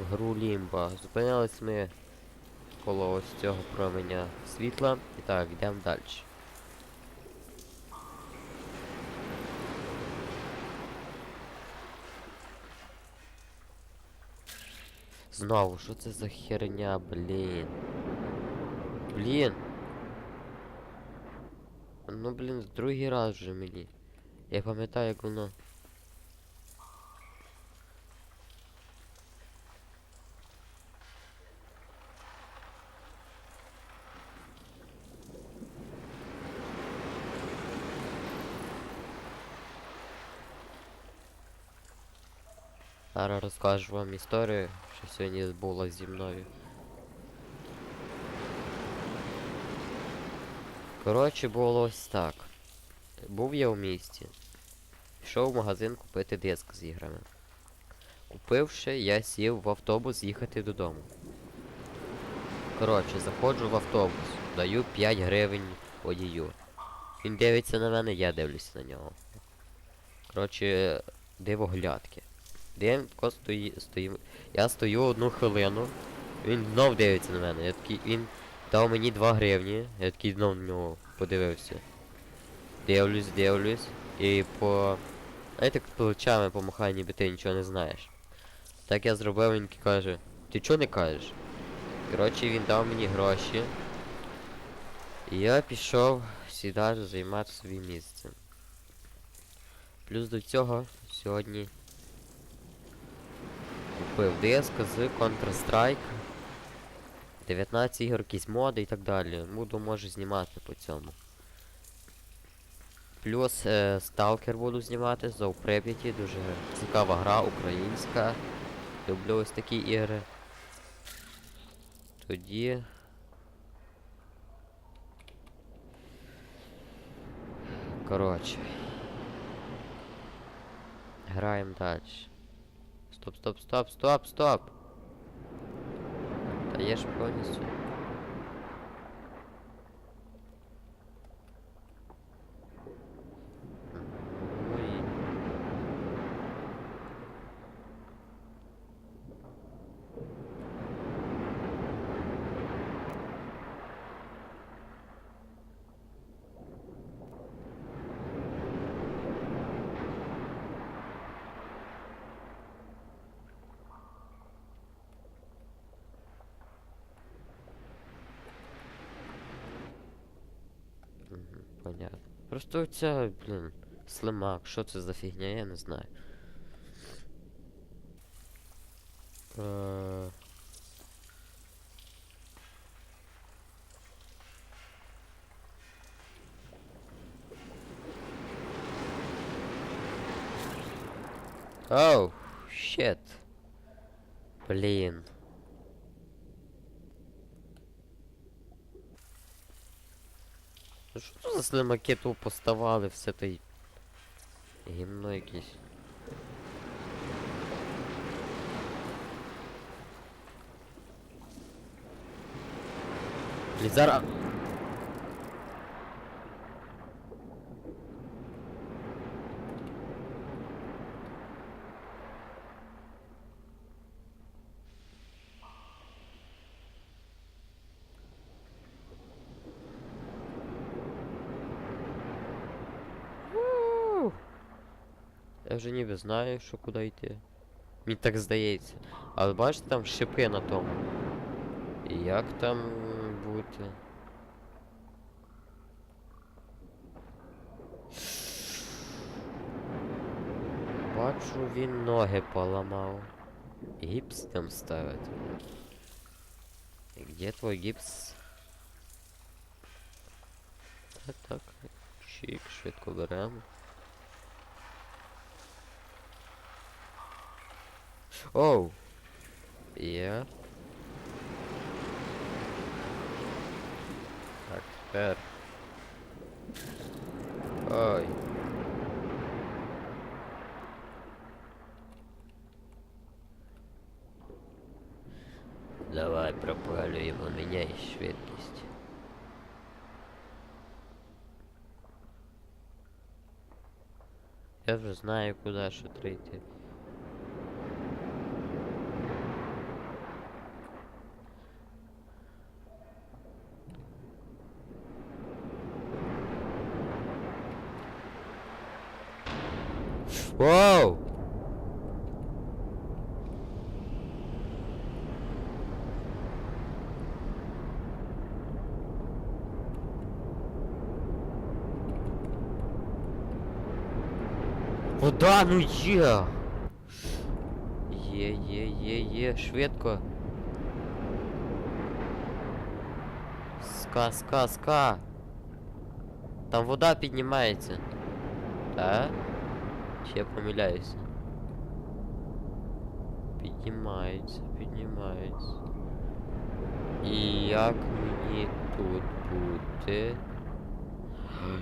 в гру Лімба. Зупинились ми коло ось цього променя світла. І так, йдемо далі. Знову, що це за херня, блін? Блін. Ну, блін, другий раз вже мені. Я пам'ятаю, як воно. Зараз розкажу вам історію, що сьогодні було зі мною. Коротше, було ось так. Був я у місті. Пішов в магазин купити диск з іграми. Купивши, я сів в автобус їхати додому. Коротше, заходжу в автобус, даю 5 гривень водію. Він дивиться на мене, я дивлюся на нього. Коротше, дивоглядки. Дим тако стої, стої. Я стою одну хвилину. Він знов дивиться на мене. Я такий, він дав мені 2 гривні. Я такий знов на нього подивився. Дивлюсь, дивлюсь. І по. Знаєте, як плечами помахай, ніби ти нічого не знаєш. Так я зробив, він каже, ти чого не кажеш? Коротше, він дав мені гроші. І я пішов сідати займати собі місце. Плюс до цього сьогодні купив диск з Counter-Strike. 19 ігор, якісь моди і так далі. Буду може знімати по цьому. Плюс е, Stalker буду знімати з Прип'яті, дуже цікава гра, українська. Люблю ось такі ігри. Тоді. Коротше. Граємо далі. Стоп, стоп, стоп, стоп, стоп! Та є ж повністю. Ой. Мгм, Понятно. Просто ця, блін, слимак, що це за фігня, я не знаю. Е... Оу, щет. Блін. Ну Що це за слимаки тупо поставали все той гімно якесь. Лізара. Ууу. Я вже ніби знаю, що куди йти. Мені так здається. Але бачите, там шипи на тому. І як там бути? Бачу, він ноги поламав. Гіпс там ставить. Где твой гіпс? Так, так. Чик, швидко беремо. Оу! Є. Так, тепер. Ой. Давай пропалюємо, міняй швидкість. Я вже знаю, куди що треба Воу! Вода, ну є! Є, є, є, є, швидко. Ска, ска, ска. Там вода піднімається. Так? Чи я помиляюся? Піднімається, піднімається. І як мені тут бути?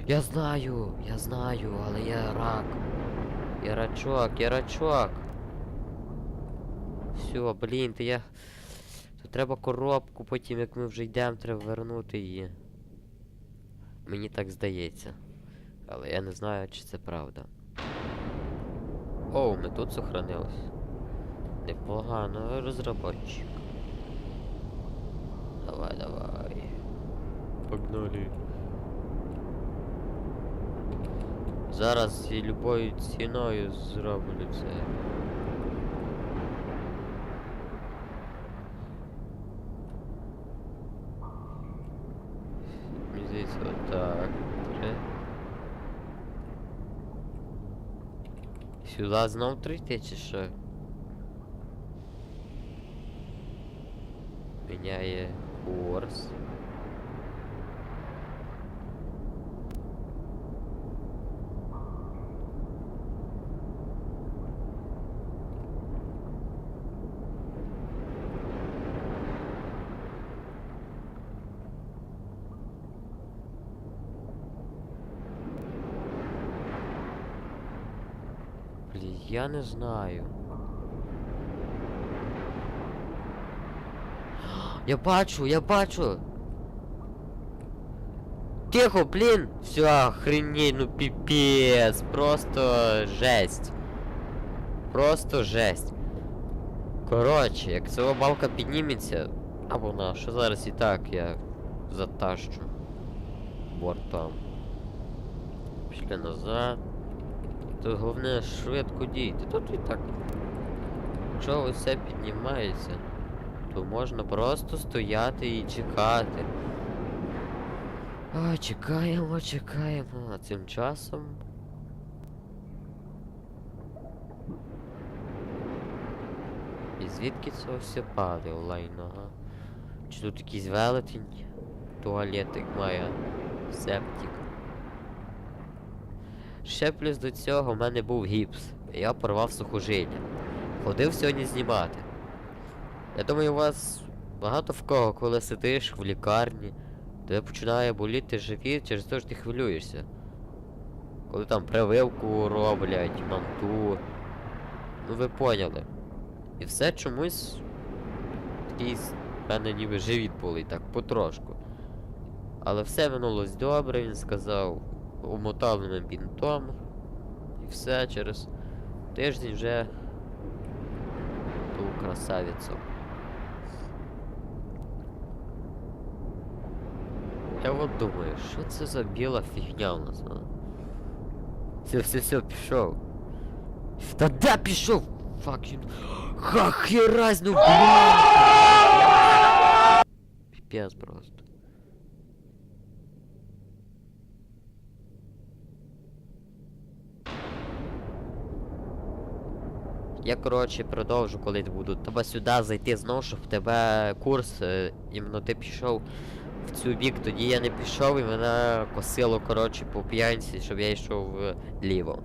Я знаю, я знаю, але я рак. Я рачок, я рачок. Все, блін, то я. Тут треба коробку, потім як ми вже йдемо, треба вернути її. Мені так здається. Але я не знаю, чи це правда. О, ми тут сохранились. Непогано, розробочик. Давай, давай. Погнали. Зараз і любою ціною зроблю це. Мені здається, отак. Три. Сюди знов три чи що? Міняє курс. Блін, я не знаю. Я бачу, я бачу. Тихо, блін! Все, охренеть, ну пипец, просто жесть. Просто жесть. Коротше, як ця балка підніметься, а вона, що зараз і так я затащу бортом. Пішли назад. Тут головне швидко дійти. Тут і так. Якщо все піднімається, то можна просто стояти і чекати. А, чекаємо, чекаємо. А цим часом. І звідки це все падає лайно, га? Чи тут якийсь велетень? Туалетик має. Септик. Ще плюс до цього в мене був гіпс. Я порвав сухожилля. Ходив сьогодні знімати. Я думаю, у вас багато в кого, коли сидиш в лікарні, тебе починає боліти живіт, через те, що ти хвилюєшся. Коли там прививку роблять, манту. Ну ви поняли. І все чомусь такий в мене ніби живіт болить, так потрошку. Але все минулось добре, він сказав, умотали мене бінтом. І все через тиждень вже ту красавицю. Я от думаю, що це за біла фігня у нас, а? Все, все, все, пішов. Та де пішов? Фак, you... Ха, херась, ну блін! Піпец просто. Я, коротше, продовжу, коли буду тебе сюди зайти знову, щоб в тебе курс, е, іменно ти пішов в цю бік, тоді я не пішов і мене косило, коротше, по п'янці, щоб я йшов вліво.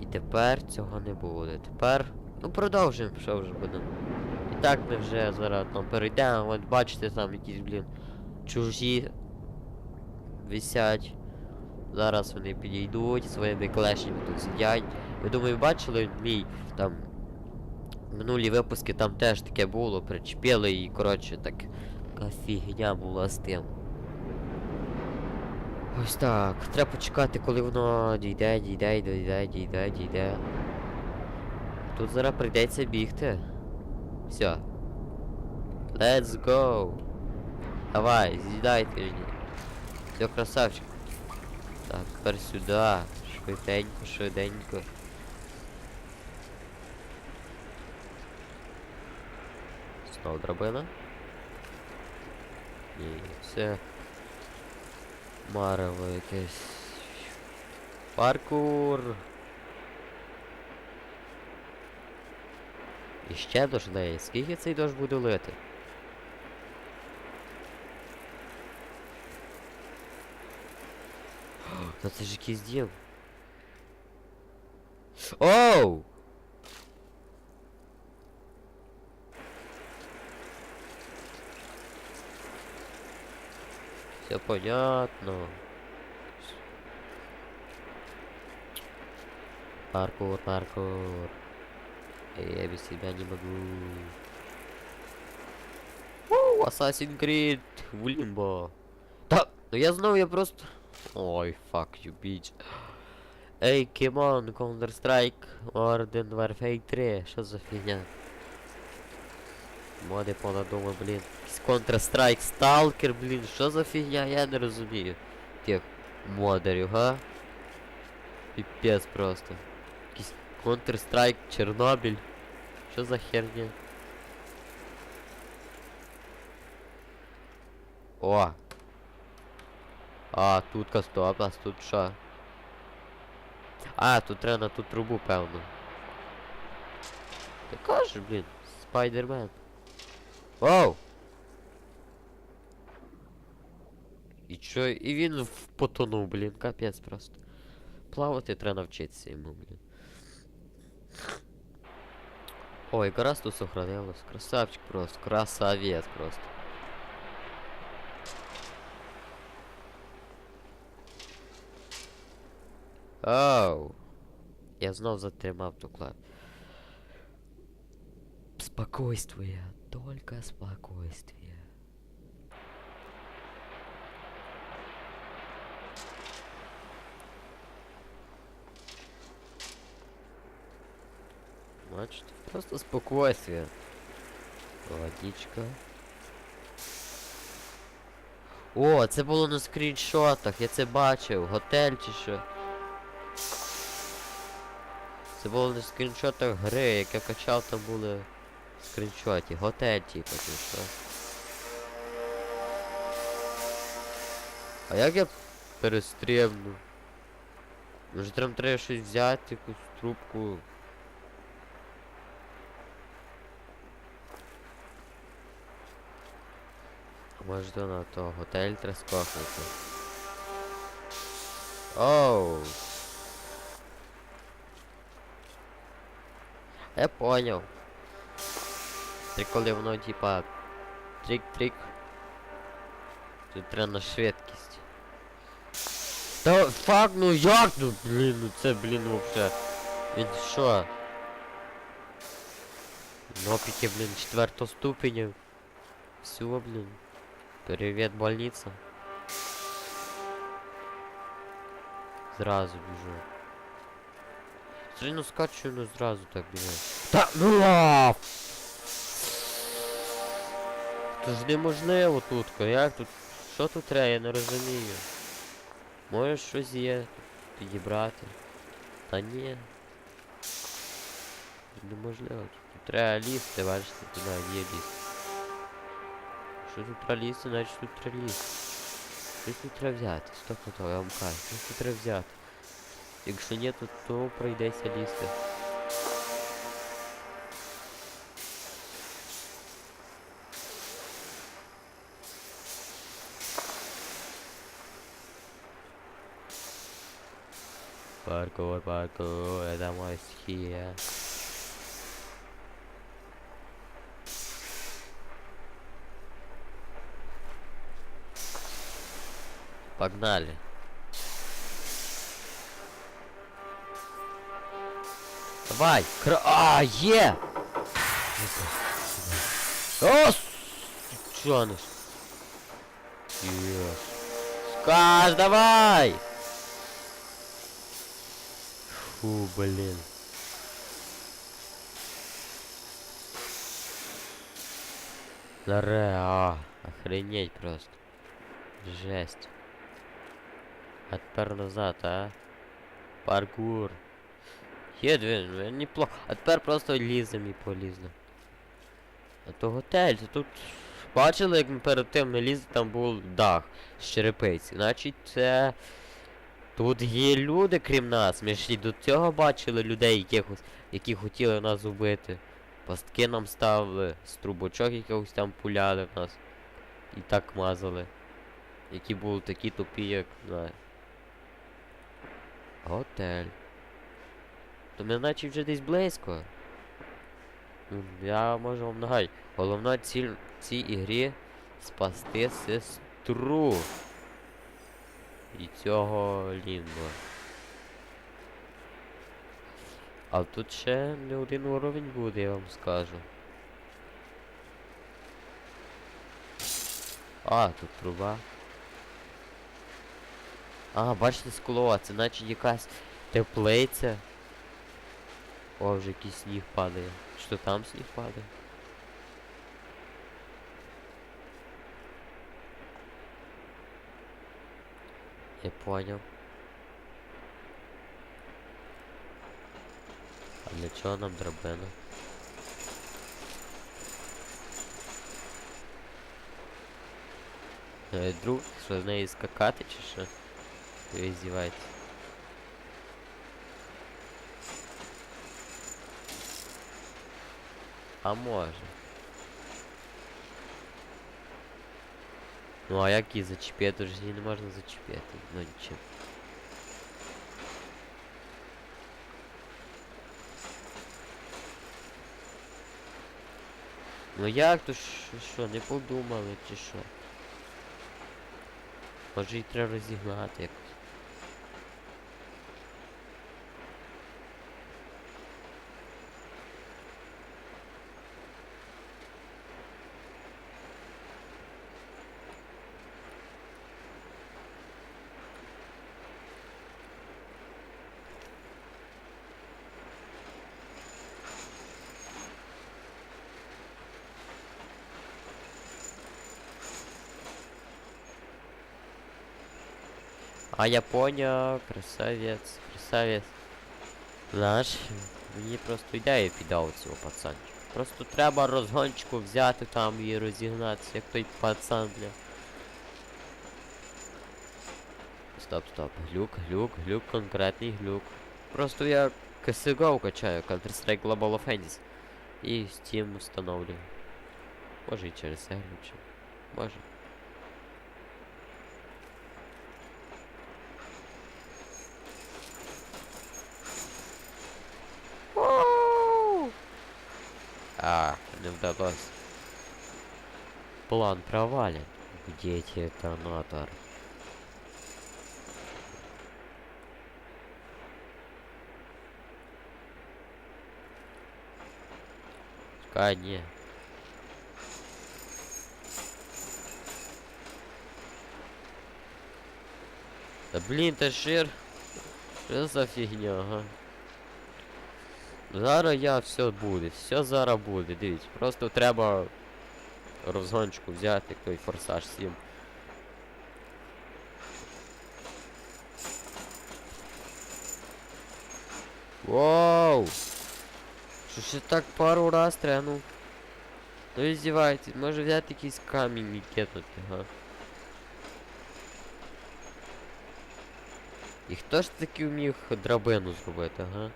І тепер цього не буде. Тепер. Ну продовжуємо, що вже будемо. І так ми вже зараз там перейдемо, от бачите там якісь, блін, чужі висять. Зараз вони підійдуть, своїми клешнями тут сидять. Ви думаю, бачили мій там минулі випуски там теж таке було, причепили і коротше так така фігня була з тим. Ось так. Треба почекати, коли воно дійде, дійде, дійде, дійде, дійде. Тут зараз прийдеться бігти. Все. Let's go. Давай, з'їдайте мені. Все, красавчик. Так, тепер сюди. Швиденько, швиденько. Знов драбина. Ні, це марево якесь. Паркур. І ще дощ леє. Скільки цей дощ буде лити? Та це ж якийсь дім. Оу! Все понятно. Паркур, паркур. Я без тебя не могу. Оу, Assassin's Creed в Limbo. Та, ну я знов, я просто... Ой, you, bitch. Ей, Кимон, Counter-Strike, Modern Warfare 3, що за фігня? Моди понадумав, блін. Counter-Strike, Stalker, блін, що за фігня, я не розумію. Тих модерів, га? Піпець просто. Якийсь Counter-Strike, Чорнобиль. Що за херня? О! А, тут стоп, а тут що? А, тут треба на ту трубу, певно. Ти кажеш, блін, Спайдермен. Оу! І чо? І він в- потонув, блін, капець просто. Плавати треба навчитися йому, блін. Ой, якраз тут сохранилось. Красавчик просто, красавець просто. Оу. Я знов затримав ту клав. Спокойствие. Только спокойствие. Бачите, просто спокойствие. Водичка. О, це було на скріншотах, я це бачив. Готель чи що. Це було на скріншотах гри, як я качав, там були скріншоті. Готель, типу, чи що. А як я перестрибну? Може там треба щось взяти, якусь трубку. Може то на то готель треба скохнути. Оу. Я понял. Приколи воно типа трик-трик. Тут треба на швидкість. Та фак, ну як ну, блін, ну це, блін, вообще. Він що? Нопіки, блін, четвертого ступеня. Все, блін. Привет, больница. Зразу біжу. Все ну скачу, ну зразу так біжу. Та ну лав! Це ж неможливо тут, як тут? Що тут треба, я не розумію. Може щось є тут підібрати. Та ні. Неможливо. Тут треба лізти, бачите, туди є ліс. Що тут треба лізти, значить тут треба лізти. Щось тут треба взяти. Стоп, готово, я вам кажу. Щось тут треба взяти. Якщо ні, то, то прийдеться лізти. Паркур, паркур, это моя стихия. Погнали. Давай, кра... А, є! О, сучаныш. Yes. Скаж, давай! Фу, блин. Наре, а, охренеть просто. Жесть. А тепер назад, а? Паркур. Є дві, неплохо. А тепер просто лізем і полізли. А то готель, то тут. Бачили, як ми перед тим не лізли, там був дах з черепиці. Значить це. Тут є люди, крім нас. Ми ж і до цього бачили людей, якихось, які хотіли нас убити. Пастки нам ставили, з трубочок якихось там пуляли в нас. І так мазали. Які були такі тупі, як. Готель. То ми наче вже десь близько. Я можу вам нагадати. Головна ціль в цій ігрі спасти сестру. І цього лінго. А тут ще не один уровень буде, я вам скажу. А, тут труба. А, бачите скло, це наче якась теплиця. О, вже якийсь сніг падає. Що там сніг падає? Я понял. А для чого нам драбина? Е, Друг, що з неї скакати чи що? Ви здіваєтесь. А може. Ну а як її зачепити? Її не можна зачепити. Ну нічим. Ну як то що, не подумали чи що? Може її треба розігнати якось. А я понял, красавец, красавец. Знаєш, мені просто ідея піддав цього пацанчика. Просто треба розгончику взяти там і розігнатися, як той пацан, бля. Стоп, стоп, глюк, глюк, глюк, конкретний глюк. Просто я CSGO качаю, Counter-Strike Global Offense. І Steam встановлюю. Може і через глючу. Може. А, не вдалось. План провален. Где детонатор? Чекай, не. Да блин, та шир. Що за фігня, ага. Зараз я все буде, все зараз буде, дивіться, просто треба розгончику взяти, як той форсаж 7. Воу! Що ще так пару раз треба, ну. І здівайтесь, може взяти якийсь камінь і кетнути, га. І хто ж таки вміг драбину зробити, га?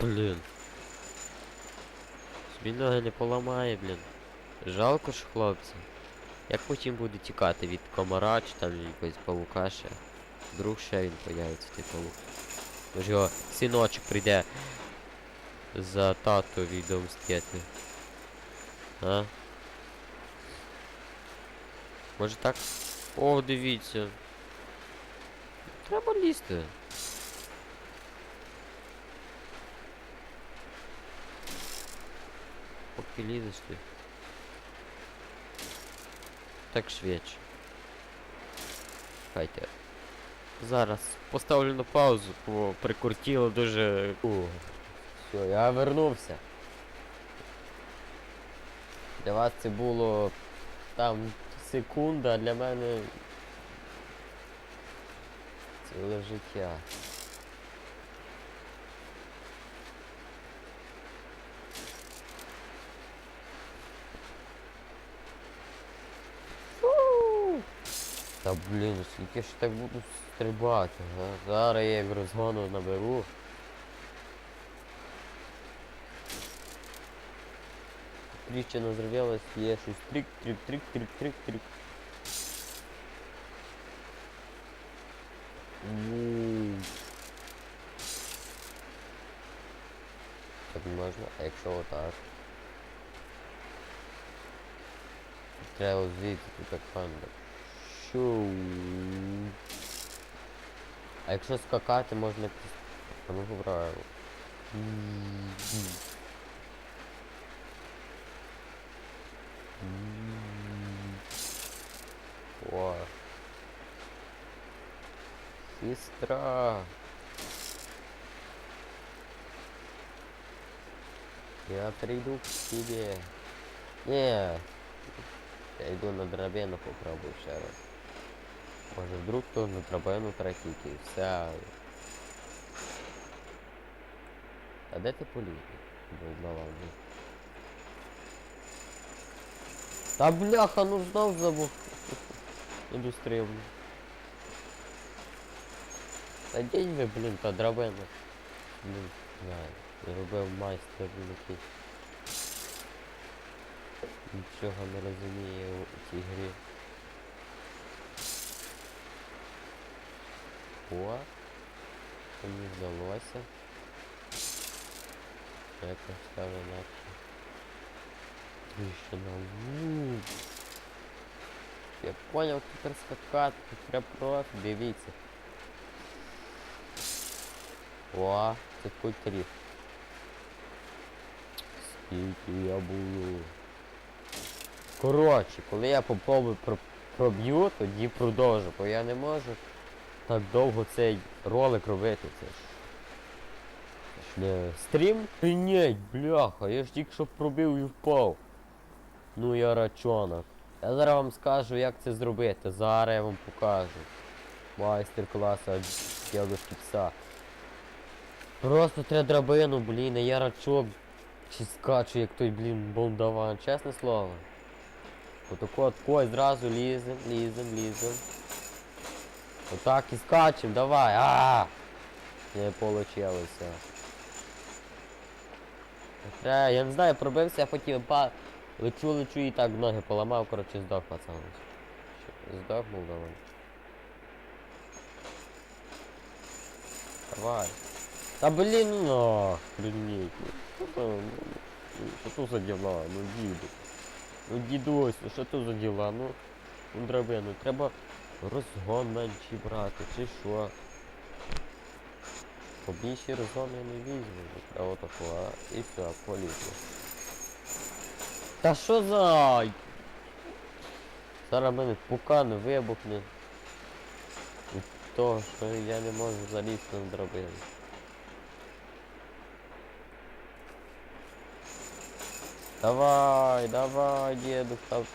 Блін. Собі не поламає, блін. Жалко ж хлопці. Як потім буде тікати від комара чи там якогось павука ще. Вдруг ще він появиться, той павук. Може його синочок прийде за тато відомстити. А? Може так? О, дивіться. Треба лізти. Лізеш ти. Так швидше. Хайте. Зараз поставлю на паузу, бо прикуртіло дуже. О, все, я вернувся. Для вас це було там секунда, а для мене ціле життя. Фу! Та блін, скільки ж так буду стрибати, а? Зараз я як розгону наберу. Тріщина зривалась, є щось трик, трик, трик, трик, трик, трик. Так можна, а якщо отак? Треба звідти тут так панда. Шоу. А якщо скакати можна. А ну правило. О. Сестра. Я приду к тебе. Не. Я йду на драбину попробую ще раз. Може вдруг то на тратить і все. А де ти поліз? Та бляха, ну знов забув. Іду стрибну. Та день ви, блін, та драбина. Блін, знаю. Робив майстер якийсь. Нічого не розуміє у цій грі. О, мені вдалося. Якось стало наче. Тріщина. Ву. Я понял, тепер скакати, тепер профі, дивіться. О, це такий тріф. Скільки я буду. Коротше, коли я попробую про- проб'ю, тоді продовжу, бо я не можу так довго цей ролик робити. Це ж. Це ж не стрім? Охренеть, бляха, я ж тільки що пробив і впав. Ну я рачонок. Я зараз вам скажу, як це зробити. Зараз я вам покажу. Майстер-клас від дядушки пса. Просто треба драбину, блін, а я рачок чи скачу, як той, блін, болдаван, чесне слово. Отако от когось зразу лізем, лізем, лізем. Отак і скачем, давай, а Не получилося. Треба, я не знаю, пробився, я хотів па... Лечу, лечу і так ноги поламав, коротше здох пацан. Здох молдаван. Давай. Та блін, ну, охренеть. Ну, що то, ну, за діла, ну діду. Ну дідусь, ну що то за діла, ну, ну драбину, треба розгон менший брати, чи що. Побільший розгон я не візьму, треба такого, і все, полізло. Та що за... Зараз мене пукан вибухне. Від того, що я не можу залізти на драбину. Давай, давай, дедух, там. Та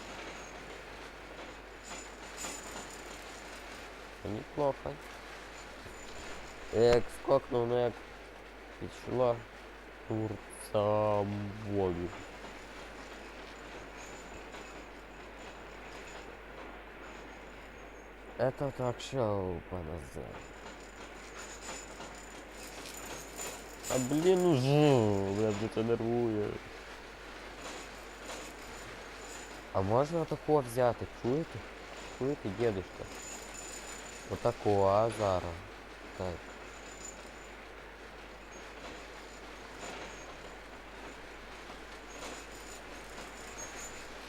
Неплохо. Як скокнув, ну як пішла турцам волю. Это так шоу поназад. А блін уже, я вже це нервує. А можна такого взяти, чуєте? Чуєте, дедушка? Отакого, а зараз. Так.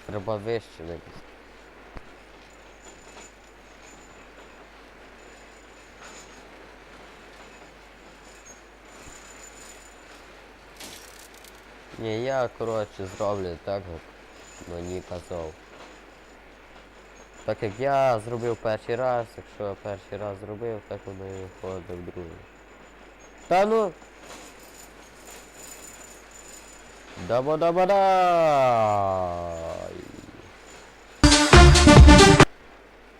Треба вище якось. Ні, я коротше зроблю так, як мені казав. Так як я зробив перший раз, якщо я перший раз зробив, так воно і виходить в другий. Та ну даба даба дай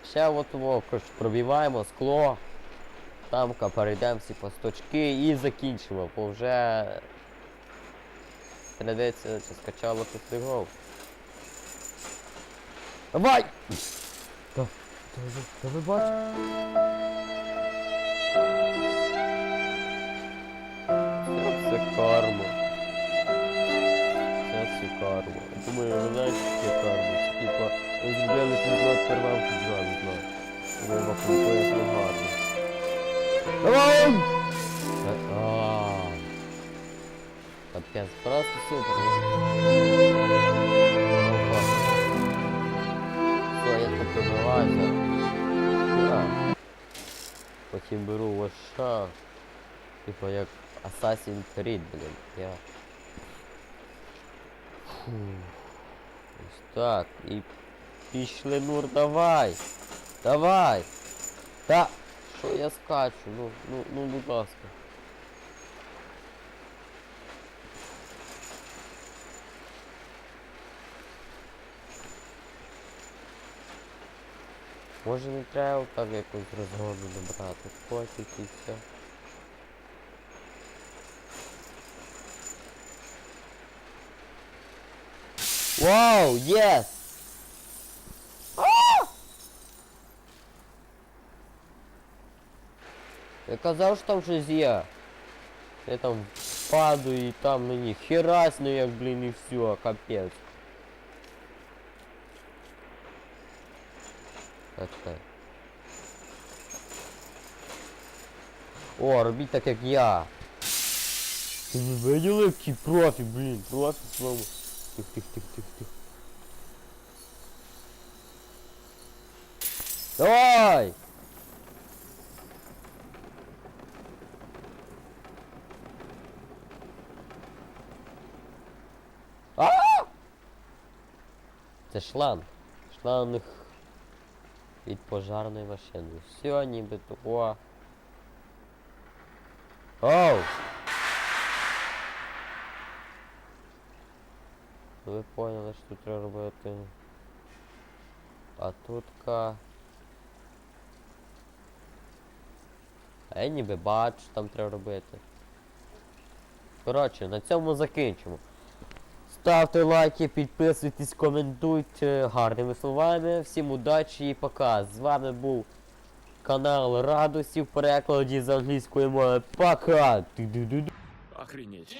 Ще от воко пробиваємо скло. Тамка перейдемо всі пасточки і закінчимо, бо вже Тридеться, чи скачало тут Давай! Та, ви- та ви бачите? Це карма. Це все карма. Я Думаю, ви знаєте, що таке карма? Це типа, ви зробили приклад первам піджали, знаю. Ви вам поясню гарно. Давай! Капець, просто супер. Все, я тут пробиваюся. Потім беру лоша. Типа як Assassin's Creed, блін. Я. Фу. Ось так. І пішли, Нур, давай. Давай. Та. Що я скачу? Ну, ну, ну, будь ласка. Може не треба так якось розгону набрати. Пофіг і все. Вау, єс! Я казав, що там щось є. Я там падаю і там мені херасну як, блін, і все, капець. Чекай. О, робіть так, як я. Ти не виділи, який профі, блін, профі своєму. Тих, тих, тих, тих, тих. Давай! А! Це шланг. Шланг від пожарної машини. Все, ніби того. Оу! Ви поняли, що тут треба робити. А тут-ка. А я ніби бачу, там треба робити. Коротше, на цьому закінчимо. Ставте лайки, підписуйтесь, коментуйте гарними словами. Всім удачі і пока. З вами був канал Радості в перекладі з англійської мови. Пока! Охренеть.